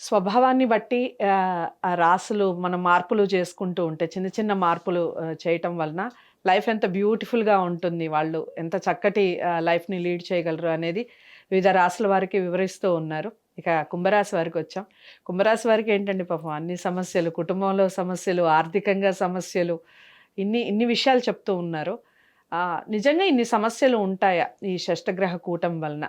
స్వభావాన్ని బట్టి రాసులు మనం మార్పులు చేసుకుంటూ ఉంటే చిన్న చిన్న మార్పులు చేయటం వలన లైఫ్ ఎంత బ్యూటిఫుల్గా ఉంటుంది వాళ్ళు ఎంత చక్కటి లైఫ్ని లీడ్ చేయగలరు అనేది వివిధ రాసుల వారికి వివరిస్తూ ఉన్నారు. ఇక కుంభరాశి వారికి వచ్చాం. కుంభరాశి వారికి ఏంటండి పాపం? అన్ని సమస్యలు కుటుంబంలో సమస్యలు ఆర్థికంగా సమస్యలు ఇన్ని ఇన్ని విషయాలు చెప్తూ ఉన్నారు. నిజంగా ఇన్ని సమస్యలు ఉంటాయా ఈ షష్టగ్రహ కూటం వలన?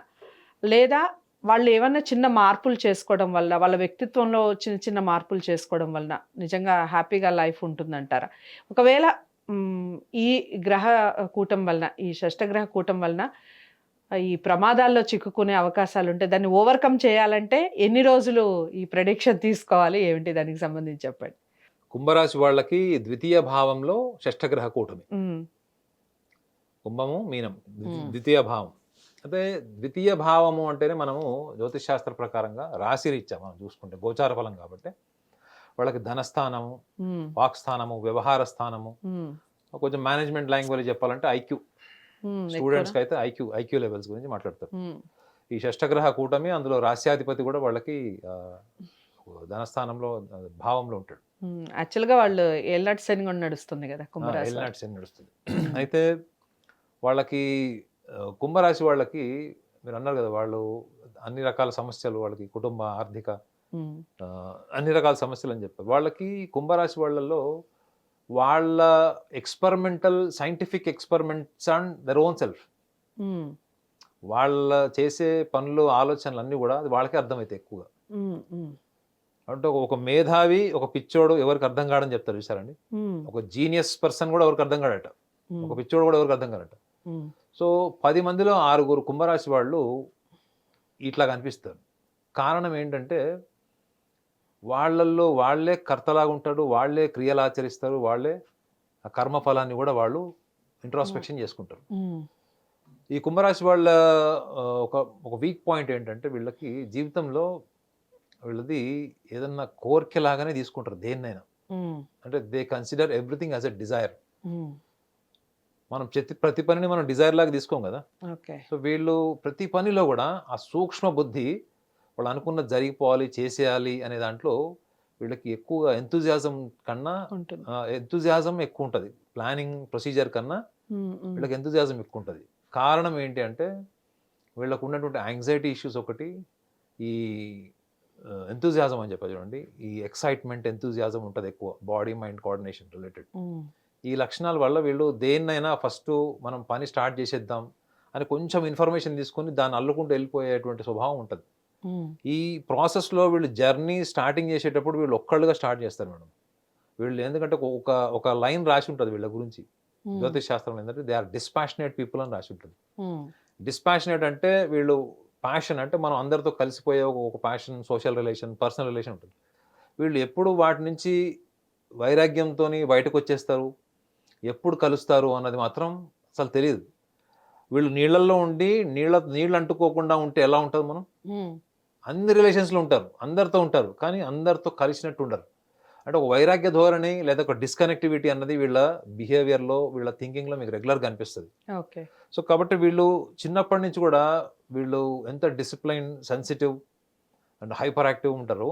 లేదా వాళ్ళు ఏమన్నా చిన్న మార్పులు చేసుకోవడం వల్ల వాళ్ళ వ్యక్తిత్వంలో చిన్న చిన్న మార్పులు చేసుకోవడం వలన నిజంగా హ్యాపీగా లైఫ్ ఉంటుందంటారా? ఒకవేళ ఈ గ్రహ కూటం వలన ఈ షష్టగ్రహ కూటం వలన ఈ ప్రమాదాల్లో చిక్కుకునే అవకాశాలు ఉంటే దాన్ని ఓవర్కమ్ చేయాలంటే ఎన్ని రోజులు ఈ ప్రెడిక్షన్ తీసుకోవాలి? ఏమిటి దానికి సంబంధించి చెప్పండి. కుంభరాశి వాళ్ళకి ద్వితీయ భావంలో షష్టగ్రహ కూటమి. కుంభము మీనం. ద్వితీయ భావం. అయితే ద్వితీయ భావము అంటేనే మనము జ్యోతిష్ శాస్త్ర ప్రకారంగా రాశిరీత్యా మనం చూసుకుంటే గోచార ఫలం కాబట్టి. వాళ్ళకి ధనస్థానము వాక్స్థానము వ్యవహార స్థానము కొంచెం మేనేజ్మెంట్ లాంగ్వేజ్ చెప్పాలంటే ఐక్యూ. స్టూడెంట్స్కి అయితే ఐక్యూ ఐక్యూ లెవెల్స్ గురించి మాట్లాడతారు. ఈ షష్టగ్రహ కూటమి అందులో రాస్యాధిపతి కూడా వాళ్ళకి ధనస్థానంలో భావంలో ఉంటాడు. యాక్చువల్గా వాళ్ళు ఏళ్ళనాటి శని కూడా నడుస్తుంది కదా కుంభరాశి. ఎల్నాట్స్ అని నడుస్తుంది. అయితే వాళ్ళకి కుంభరాశి వాళ్ళకి మీరు అన్నారు కదా వాళ్ళు అన్ని రకాల సమస్యలు వాళ్ళకి కుటుంబ ఆర్థిక అన్ని రకాల సమస్యలు అని చెప్పారు. వాళ్ళకి కుంభరాశి వాళ్ళల్లో వాళ్ళ experimental scientific experiments and their own self వాళ్ళ చేసే పనులు ఆలోచనలు అన్నీ కూడా వాళ్ళకే అర్థమవుతాయి ఎక్కువగా. అంటే ఒక- మేధావి ఒక పిచ్చోడు ఎవరికి అర్థం కాడని చెప్తారు చూసారండి మ్, ఒక జీనియస్ పర్సన్ కూడా ఎవరికి అర్థం కాడట? ఒక పిచ్చోడు కూడా ఎవరికి అర్థం కాడట? సో పది మందిలో ఆరుగురు కుంభరాశి వాళ్ళు ఇట్లా కనిపిస్తారు. కారణం ఏంటంటే వాళ్ళల్లో వాళ్ళే కర్తలాగా ఉంటాడు వాళ్ళే క్రియలు ఆచరిస్తారు వాళ్ళే ఆ కర్మ ఫలాన్ని కూడా వాళ్ళు ఇంట్రాస్పెక్షన్ చేసుకుంటారు. మ్, ఈ కుంభరాశి వాళ్ళ ఒక ఒక వీక్ పాయింట్ ఏంటంటే వీళ్ళకి జీవితంలో వీళ్ళది ఏదన్నా కోరికలాగానే తీసుకుంటారు దేన్నైనా. మ్, అంటే they consider everything as a desire. మనం ప్రతి ప్రతి పనిని మనం డిజైర్ లాగా తీసుకోం కదా. ఓకే. సో వీళ్ళు ప్రతి పనిలో కూడా ఆ సూక్ష్మ బుద్ధి వాళ్ళు అనుకున్నది జరిగిపోవాలి చేసేయాలి అనే దాంట్లో వీళ్ళకి ఎక్కువగా ఎంతూజియాజం కన్నా ఎంతూజియాజం ఎక్కువ ఉంటుంది. ప్లానింగ్ ప్రొసీజర్ కన్నా వీళ్ళకి ఎంతూజియాజం ఎక్కువ ఉంటుంది. కారణం ఏంటి అంటే వీళ్ళకు ఉన్నటువంటి యాంగ్జైటీ ఇష్యూస్ ఒకటి ఈ ఎంతూజియాజం అని చెప్పారు చూడండి. ఈ ఎక్సైట్మెంట్ ఎంతూజియాజం ఉంటుంది ఎక్కువ బాడీ మైండ్ కోఆర్డినేషన్ రిలేటెడ్ ఈ లక్షణాల వల్ల వీళ్ళు దేన్నైనా ఫస్ట్ మనం పని స్టార్ట్ చేసేద్దాం అని కొంచెం ఇన్ఫర్మేషన్ తీసుకొని దాన్ని అల్లుకుంటూ వెళ్ళిపోయేటువంటి స్వభావం ఉంటుంది. ఈ ప్రాసెస్లో వీళ్ళు జర్నీ స్టార్టింగ్ చేసేటప్పుడు వీళ్ళు ఒక్కళ్ళుగా స్టార్ట్ చేస్తారు మేడం. వీళ్ళు ఎందుకంటే ఒక- ఒక లైన్ రాసి ఉంటుంది వీళ్ళ గురించి. జ్యోతిష్ శాస్త్రం ఏంటంటే దే ఆర్ డిస్పాషనేట్ పీపుల్ అని రాసి ఉంటుంది. డిస్పాషనేట్ అంటే వీళ్ళు ప్యాషన్ అంటే మనం అందరితో కలిసిపోయే ఒక ఒక passion social relation personal relation ఉంటుంది. వీళ్ళు ఎప్పుడు వాటి నుంచి వైరాగ్యంతో బయటకు వచ్చేస్తారు? ఎప్పుడు కలుస్తారు అన్నది మాత్రం అసలు తెలియదు వీళ్ళు నీళ్ళల్లో ఉండి నీళ్ళ నీళ్ళు అంటుకోకుండా ఉంటే ఎలా ఉంటుంది మనం? అన్ని రిలేషన్స్లో ఉంటారు అందరితో ఉంటారు కానీ అందరితో కలిసినట్టు ఉండరు. అంటే ఒక వైరాగ్య ధోరణి లేదా ఒక డిస్కనెక్టివిటీ అన్నది వీళ్ళ బిహేవియర్లో వీళ్ళ థింకింగ్లో మీకు రెగ్యులర్గా అనిపిస్తుంది. ఓకే. సో కాబట్టి వీళ్ళు చిన్నప్పటి నుంచి కూడా వీళ్ళు ఎంత discipline sensitive and hyper active ఉంటారో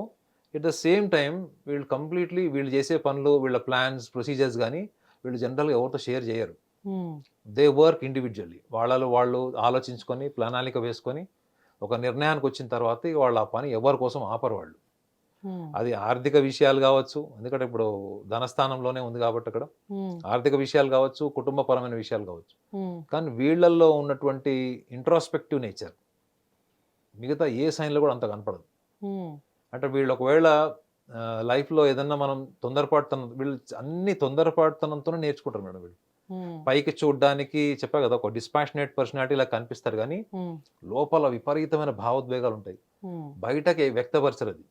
ఎట్ ద సేమ్ టైం వీళ్ళు కంప్లీట్లీ వీళ్ళు చేసే పనులు వీళ్ళ ప్లాన్స్ ప్రొసీజర్స్ కానీ వీళ్ళు జనరల్గా ఎవరితో షేర్ చేయరు. దే వర్క్ ఇండివిజువల్లీ వాళ్ళలో వాళ్ళు ఆలోచించుకొని ప్రణాళిక వేసుకొని ఒక నిర్ణయానికి వచ్చిన తర్వాత వాళ్ళు ఆ పని ఎవరి కోసం ఆపరు వాళ్ళు. అది ఆర్థిక విషయాలు కావచ్చు ఎందుకంటే ఇప్పుడు ధనస్థానంలోనే ఉంది కాబట్టి అక్కడ. ఆర్థిక విషయాలు కావచ్చు కుటుంబపరమైన విషయాలు కావచ్చు. కానీ వీళ్ళల్లో ఉన్నటువంటి ఇంట్రాస్పెక్టివ్ నేచర్ మిగతా ఏ సైన్లో కూడా అంత కనపడదు. అంటే వీళ్ళు ఒకవేళ లైఫ్లో ఏదన్నా మనం తొందరపాటుతనం వీళ్ళు అన్ని తొందరపాటుతనంతోనే నేర్చుకుంటారు మేడం వీళ్ళు. పైకి చూడడానికి చెప్పా కదా ఒక డిస్పాషనేట్ పర్సనాలిటీ ఇలా కనిపిస్తారు కానీ లోపల విపరీతమైన భావోద్వేగాలు ఉంటాయి. బయటకి వ్యక్తపరచరు అది.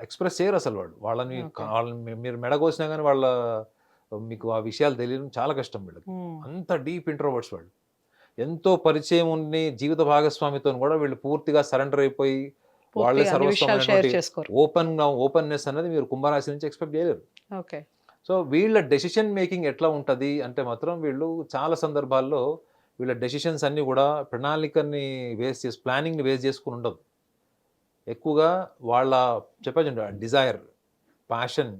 ఎక్స్ప్రెస్ చేయరు అసలు వాళ్ళు. వాళ్ళని. వాళ్ళని మీరు మెడగోసినా కానీ వాళ్ళ మీకు ఆ విషయాలు తెలియడం చాలా కష్టం వీళ్ళకి. అంత డీప్ ఇంట్రోవర్ట్స్ వాళ్ళు. ఎంతో పరిచయం ఉండి జీవిత భాగస్వామితో కూడా వీళ్ళు పూర్తిగా సరెండర్ అయిపోయి వాళ్ళే సర్వస్వమైనటువంటి ఓపెన్ ఓపెన్నెస్ అనేది మీరు కుంభరాశి నుంచి ఎక్స్పెక్ట్ చేయలేరు. ఓకే. సో వీళ్ళ డెసిషన్ మేకింగ్ ఎట్లా ఉంటుంది అంటే మాత్రం వీళ్ళు చాలా సందర్భాల్లో వీళ్ళ డెసిషన్స్ అన్నీ కూడా ప్రణాళికని వేస్ చేసి ప్లానింగ్ని వేస్ చేసుకుని ఉండదు ఎక్కువగా వాళ్ళ చెప్పచ్చు desire passion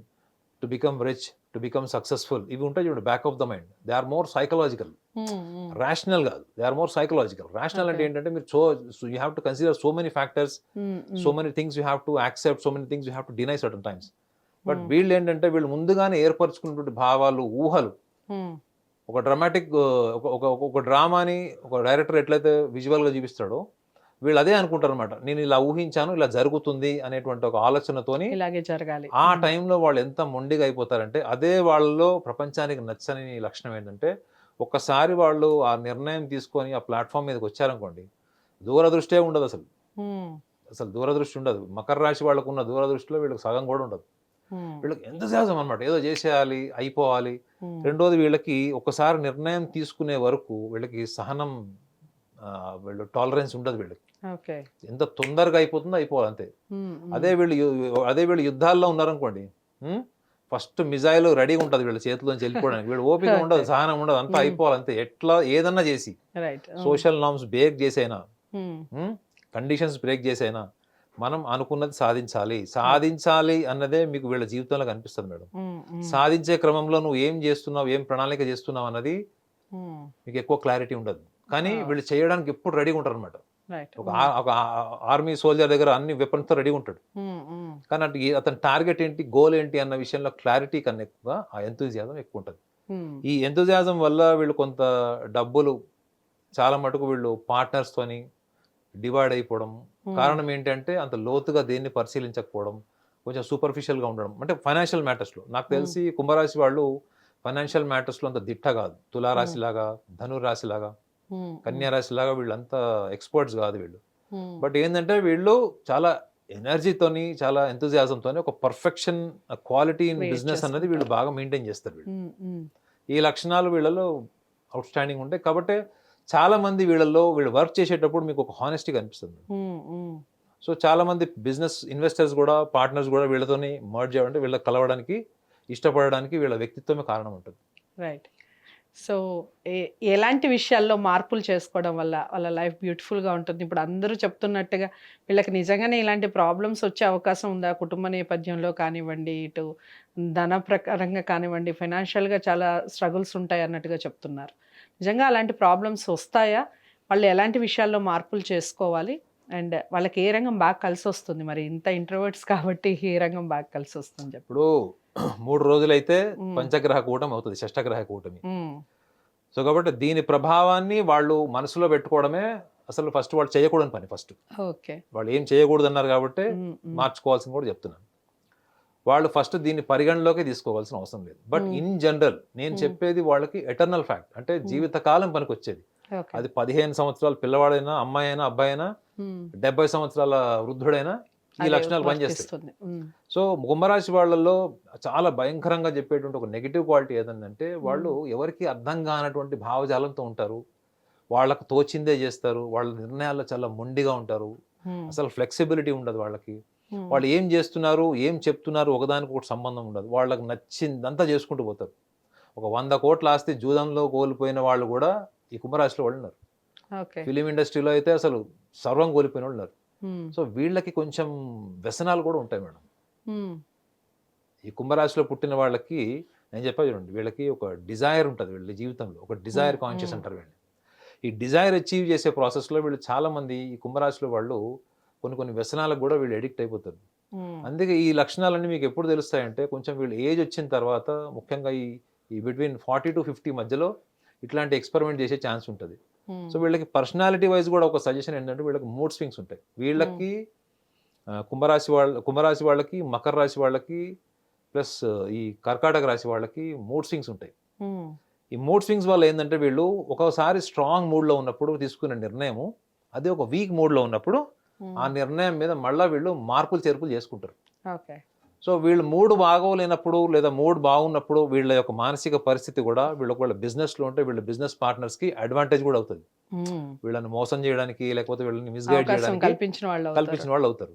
to become rich to become successful ఇవి ఉంటాయి చూడండి back of the mind. They are more psychological. Rational కాదు. They are more psychological rational అంటే. ఏంటంటే మీరు so you have to consider so many factors so many things you have to accept so many things you have to deny certain times but Hmm. వీళ్ళు ఏంటంటే వీళ్ళు ముందుగానే ఏర్పరచుకున్నటువంటి భావాలు ఊహలు. ఒక డ్రామాటిక్ ఒక ఒక ఒక డ్రామాని ఒక డైరెక్టర్ ఎట్లయితే విజువల్గా చూపిస్తాడో వీళ్ళు అదే అనుకుంటారు అనమాట నేను ఇలా ఊహించాను ఇలా జరుగుతుంది అనేటువంటి ఒక ఆలోచనతోని ఇలాగే జరగాలి. ఆ. టైంలో వాళ్ళు ఎంత మొండిగా అయిపోతారంటే అదే వాళ్ళలో ప్రపంచానికి నచ్చని లక్షణం ఏంటంటే ఒక్కసారి వాళ్ళు ఆ నిర్ణయం తీసుకొని ఆ ప్లాట్ఫామ్ మీదకి వచ్చారనుకోండి దూరదృష్టే ఉండదు అసలు. అసలు దూరదృష్టి ఉండదు మకర రాశి వాళ్ళకు ఉన్న దూరదృష్టిలో వీళ్ళకి సగం కూడా ఉండదు. వీళ్ళకి ఎంత శాతం అనమాట ఏదో చేసేయాలి అయిపోవాలి. రెండోది వీళ్ళకి ఒకసారి నిర్ణయం తీసుకునే వరకు వీళ్ళకి సహనం వీళ్ళు టాలరెన్స్ ఉండదు వీళ్ళకి ఎంత తొందరగా అయిపోతుందో అయిపోవాలి అంతే. అదే వీళ్ళు అదే వీళ్ళు యుద్ధాల్లో ఉన్నారనుకోండి ఫస్ట్ మిజైల్ రెడీగా ఉంటుంది వీళ్ళ చేతిలోంచి వెళ్ళిపోవడానికి వీళ్ళు ఓపిక ఉండదు. సహనం ఉండదు అంతా Hmm. అయిపోవాలి అంతే ఎట్లా ఏదన్నా చేసి రైట్ సోషల్ నామ్స్ బ్రేక్ చేసైనా మ్మ్. కండిషన్స్ బ్రేక్ చేసైనా మనం అనుకున్నది సాధించాలి సాధించాలి అన్నదే మీకు వీళ్ళ జీవితంలో కనిపిస్తుంది మేడం. సాధించే క్రమంలో నువ్వు ఏం చేస్తున్నావు ఏం ప్రణాళిక చేస్తున్నావు అన్నది. మీకు ఎక్కువ క్లారిటీ ఉండదు కానీ Ah. వీళ్ళు చేయడానికి ఎప్పుడు రెడీగా ఉంటారు అనమాట ఒక ఆ- ఒక ఆర్మీ సోల్జర్ దగ్గర అన్ని వెపన్స్తో రెడీగా ఉంటాడు. మ్మ్. మ్మ్. కానీ అటు అతని టార్గెట్ ఏంటి గోల్ ఏంటి అన్న విషయంలో క్లారిటీ కన్నా ఎక్కువగా ఆ ఎంతూజియాజం ఎక్కువ ఉంటుంది. ఈ ఎంతూజియాజం వల్ల వీళ్ళు కొంత డబ్బులు చాలా మటుకు వీళ్ళు పార్ట్నర్స్తోని డివైడ్ అయిపోవడం. కారణం ఏంటంటే అంత లోతుగా దేన్ని పరిశీలించకపోవడం కొంచెం సూపర్ఫిషియల్గా ఉండడం. అంటే ఫైనాన్షియల్ మ్యాటర్స్లో నాకు తెలిసి కుంభరాశి వాళ్ళు ఫైనాన్షియల్ మ్యాటర్స్లో అంత దిట్ట కాదు. తులారాశి లాగా. ధనురాశి లాగా మ్మ్. కన్యా రాశి లాగా వీళ్ళంతా ఎక్స్పర్ట్స్ కాదు వీళ్ళు. బట్ ఏంటంటే వీళ్ళు చాలా ఎనర్జీతోని చాలా ఎంతజియాజంతోని ఒక పర్ఫెక్షన్ క్వాలిటీ ఇన్ బిజినెస్ అన్నది వీళ్ళు బాగా మెయింటైన్ చేస్తారు వీళ్ళు. ఈ లక్షణాలు వీళ్ళలో అవుట్ స్టాండింగ్ ఉంటాయి కాబట్టి చాలా మంది వీళ్ళల్లో వీళ్ళు వర్క్ చేసేటప్పుడు మీకు ఒక హానెస్టీ కనిపిస్తుంది. సో చాలా మంది బిజినెస్ ఇన్వెస్టర్స్ కూడా పార్ట్నర్స్ కూడా వీళ్ళతోని మర్జ్ అవ్వాలంటే వీళ్ళకి కలవడానికి ఇష్టపడడానికి వీళ్ళ వ్యక్తిత్వమే కారణం ఉంటుంది రైట్ సో ఏ- ఎలాంటి విషయాల్లో మార్పులు చేసుకోవడం వల్ల వాళ్ళ లైఫ్ బ్యూటిఫుల్గా ఉంటుంది? ఇప్పుడు అందరూ చెప్తున్నట్టుగా వీళ్ళకి నిజంగానే ఇలాంటి ప్రాబ్లమ్స్ వచ్చే అవకాశం ఉందా? కుటుంబ నేపథ్యంలో కానివ్వండి ఇటు ధన ప్రకారంగా కానివ్వండి ఫైనాన్షియల్గా చాలా స్ట్రగుల్స్ ఉంటాయి అన్నట్టుగా చెప్తున్నారు. నిజంగా అలాంటి ప్రాబ్లమ్స్ వస్తాయా? వాళ్ళు ఎలాంటి విషయాల్లో మార్పులు చేసుకోవాలి? అండ్ వాళ్ళకి ఏ రంగం బాగా కలిసి వస్తుంది మరి ఇంత ఇంట్రోవర్ట్స్ కాబట్టి ఏ రంగం బాగా కలిసి వస్తుంది ఇప్పుడు మూడు రోజులైతే. పంచగ్రహ కూటమి అవుతుంది షష్టగ్రహ కూటమి. సో కాబట్టి దీని ప్రభావాన్ని వాళ్ళు మనసులో పెట్టుకోవడమే అసలు ఫస్ట్ వాళ్ళు చేయకూడని పని ఫస్ట్ వాళ్ళు ఏం చేయకూడదు అన్నారు కాబట్టి. మార్చుకోవాల్సింది కూడా చెప్తున్నాను వాళ్ళు ఫస్ట్ దీన్ని పరిగణలోకి తీసుకోవాల్సిన అవసరం లేదు బట్. ఇన్ జనరల్ నేను. చెప్పేది వాళ్ళకి ఎటర్నల్ ఫ్యాక్ట్ అంటే జీవితకాలం పనికి వచ్చేది అది పదిహేను సంవత్సరాల పిల్లవాడైనా అమ్మాయి అయినా అబ్బాయి అయినా. డెబ్బై సంవత్సరాల వృద్ధుడైనా ఈ లక్షణాలు. మ్మ్. సో కుంభరాశి వాళ్ళల్లో చాలా భయంకరంగా చెప్పేటువంటి ఒక నెగిటివ్ క్వాలిటీ ఏదంటే వాళ్ళు ఎవరికి అర్థం కానటువంటి భావజాలంతో ఉంటారు వాళ్ళకు తోచిందే చేస్తారు వాళ్ళ నిర్ణయాల్లో చాలా మొండిగా ఉంటారు. అసలు ఫ్లెక్సిబిలిటీ ఉండదు వాళ్ళకి. వాళ్ళు ఏం చేస్తున్నారు ఏం చెప్తున్నారు ఒకదానికి ఒకటి సంబంధం ఉండదు వాళ్ళకి నచ్చిందంతా చేసుకుంటూ పోతారు ఒక వంద కోట్ల ఆస్తి జూదంలో కోల్పోయిన వాళ్ళు కూడా ఈ కుంభరాశిలో వాళ్ళు ఉన్నారు ఫిలిం ఇండస్ట్రీలో అయితే అసలు సర్వం కోల్పోయిన వాళ్ళు ఉన్నారు. సో వీళ్ళకి కొంచెం వ్యసనాలు కూడా ఉంటాయి మేడం. ఈ కుంభరాశిలో పుట్టిన వాళ్ళకి నేను చెప్పా చూడండి వీళ్ళకి ఒక డిజైర్ ఉంటుంది వీళ్ళ జీవితంలో ఒక డిజైర్ కాన్షియస్. అంటారు వీళ్ళు ఈ డిజైర్ అచీవ్ చేసే ప్రాసెస్లో వీళ్ళు చాలా మంది ఈ కుంభరాశిలో వాళ్ళు కొన్ని కొన్ని వ్యసనాలకు కూడా వీళ్ళు ఎడిక్ట్ అయిపోతారు. అందుకే ఈ లక్షణాలన్నీ మీకు ఎప్పుడు తెలుస్తాయంటే కొంచెం వీళ్ళు ఏజ్ వచ్చిన తర్వాత ముఖ్యంగా ఈ ఈ బిట్వీన్ ఫార్టీ టు ఫిఫ్టీ మధ్యలో ఇట్లాంటి ఎక్స్పెరిమెంట్ చేసే ఛాన్స్ ఉంటుంది. సో వీళ్ళకి పర్సనాలిటీ వైజ్ కూడా ఒక సజెషన్ ఏంటంటే వీళ్ళకి మూడ్ స్వింగ్స్ ఉంటాయి వీళ్ళకి కుంభరాశి వాళ్ళ కుంభరాశి వాళ్ళకి మకర రాశి వాళ్ళకి ప్లస్ ఈ కర్కాటక రాశి వాళ్ళకి మూడ్ స్వింగ్స్ ఉంటాయి. ఈ మూడ్ స్వింగ్స్ వల్ల ఏంటంటే వీళ్ళు ఒకసారి స్ట్రాంగ్ మూడ్లో ఉన్నప్పుడు తీసుకునే నిర్ణయము అదే ఒక వీక్ మూడ్లో ఉన్నప్పుడు. ఆ నిర్ణయం మీద మళ్ళీ వీళ్ళు మార్పులు చేర్పులు చేసుకుంటారు సో వీళ్ళు మూడు బాగోలేనప్పుడు లేదా మూడు బాగున్నప్పుడు వీళ్ళ యొక్క మానసిక పరిస్థితి కూడా వీళ్ళ ఒకవేళ బిజినెస్లో ఉంటే వీళ్ళ బిజినెస్ పార్ట్నర్స్కి అడ్వాంటేజ్ కూడా అవుతుంది. వీళ్ళని మోసం చేయడానికి లేకపోతే వీళ్ళని మిస్గైడ్ చేయడానికి కల్పించిన వాళ్ళు అవుతారు. కల్పించిన వాళ్ళు అవుతారు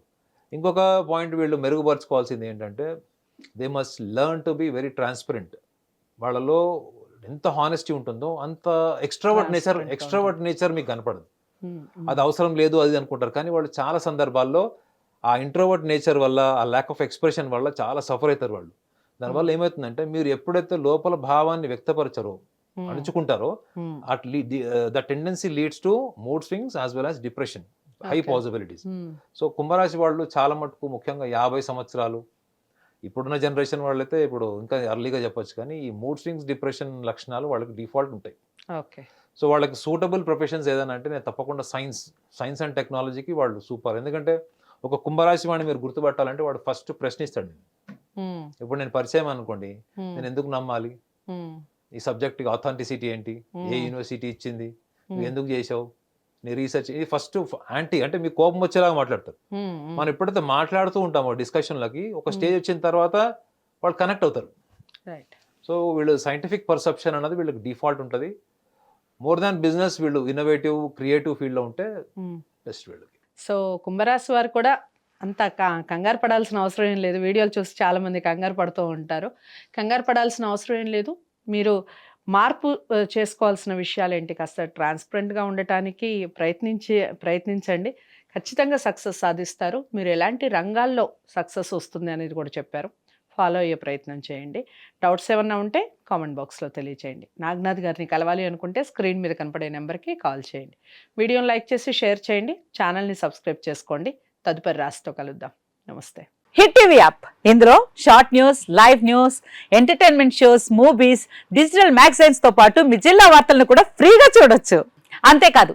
ఇంకొక పాయింట్ వీళ్ళు మెరుగుపరచుకోవాల్సింది ఏంటంటే they must learn to be very transparent వాళ్ళలో ఎంత హానెస్టీ ఉంటుందో అంత ఎక్స్ట్రావర్ట్ నేచర్ ఎక్స్ట్రావర్ట్ నేచర్ మీకు కనపడదు. అది అవసరం లేదు అది అనుకుంటారు కానీ వాళ్ళు చాలా సందర్భాల్లో ఆ ఇంట్రోవర్ట్ నేచర్ వల్ల ఆ ల్యాక్ ఆఫ్ ఎక్స్ప్రెషన్ వల్ల చాలా సఫర్ అవుతారు వాళ్ళు. దానివల్ల ఏమవుతుందంటే మీరు ఎప్పుడైతే లోపల భావాన్ని వ్యక్తపరచరో ఉమ్, అణుచుకుంటారో ఉమ్, at the tendency leads to mood swings as well as depression high. Possibilities so కుంభరాశి వాళ్ళు చాలా మటుకు ముఖ్యంగా యాభై సంవత్సరాలు. ఇప్పుడున్న జనరేషన్ వాళ్ళైతే ఇప్పుడు ఇంకా ఎర్లీగా చెప్పొచ్చు కానీ ఈ మూడ్ స్వింగ్స్ డిప్రెషన్ లక్షణాలు వాళ్ళకి డిఫాల్ట్ ఉంటాయి. ఓకే సో వాళ్ళకి సూటబుల్ ప్రొఫెషన్స్ ఏదైనా అంటే నేను తప్పకుండా సైన్స్ సైన్స్ అండ్ టెక్నాలజీకి వాళ్ళు సూపర్ ఎందుకంటే ఒక కుంభరాశి వాడిని మీరు గుర్తుపట్టాలంటే వాడు ఫస్ట్ ప్రశ్నిస్తాడు ఇప్పుడు నేను పరిచయం అనుకోండి నేను ఎందుకు నమ్మాలి? ఈ సబ్జెక్ట్ అథెంటిసిటీ ఏంటి? ఏ. యూనివర్సిటీ ఇచ్చింది? నువ్వు ఎందుకు చేసావు? నీ రీసెర్చ్ ఇది ఫస్ట్ యాంటీ అంటే మీకు కోపం వచ్చేలాగా మాట్లాడతారు. మనం ఎప్పుడైతే మాట్లాడుతూ ఉంటామో డిస్కషన్లకి ఒక స్టేజ్ వచ్చిన తర్వాత వాళ్ళు కనెక్ట్ అవుతారు. సో వీళ్ళు సైంటిఫిక్ పర్సెప్షన్ అన్నది వీళ్ళకి డిఫాల్ట్ ఉంటుంది. మోర్ దాన్ బిజినెస్ వీళ్ళు ఇన్నోవేటివ్ క్రియేటివ్ ఫీల్డ్లో ఉంటే. బెస్ట్ వీళ్ళకి. సో కుంభరాశి వారు కూడా అంత క- కంగారు పడాల్సిన అవసరం ఏం లేదు. వీడియోలు చూసి చాలామంది కంగారు పడుతూ ఉంటారు. కంగారు పడాల్సిన అవసరం ఏం లేదు. మీరు మార్పు చేసుకోవాల్సిన విషయాలు ఏంటి? కాస్త ట్రాన్స్పరెంట్గా ఉండటానికి ప్రయత్నించి ప్రయత్నించండి. ఖచ్చితంగా సక్సెస్ సాధిస్తారు. మీరు ఎలాంటి రంగాల్లో సక్సెస్ వస్తుంది అనేది కూడా చెప్పారు. ఫాలో అయ్యే ప్రయత్నం చేయండి. డౌట్స్ ఏమన్నా ఉంటే కామెంట్ బాక్స్లో తెలియచేయండి. నాగ్నాథ్ గారిని కలవాలి అనుకుంటే స్క్రీన్ మీద కనపడే నెంబర్కి కాల్ చేయండి. వీడియోని లైక్ చేసి షేర్ చేయండి. ఛానల్ని సబ్స్క్రైబ్ చేసుకోండి. తదుపరి రాశితో కలుద్దాం. నమస్తే. Hit TV app. ఇందులో short news live news entertainment shows movies digital మ్యాగజైన్స్తో పాటు మీ జిల్లా వార్తలను కూడా ఫ్రీగా చూడొచ్చు. అంతేకాదు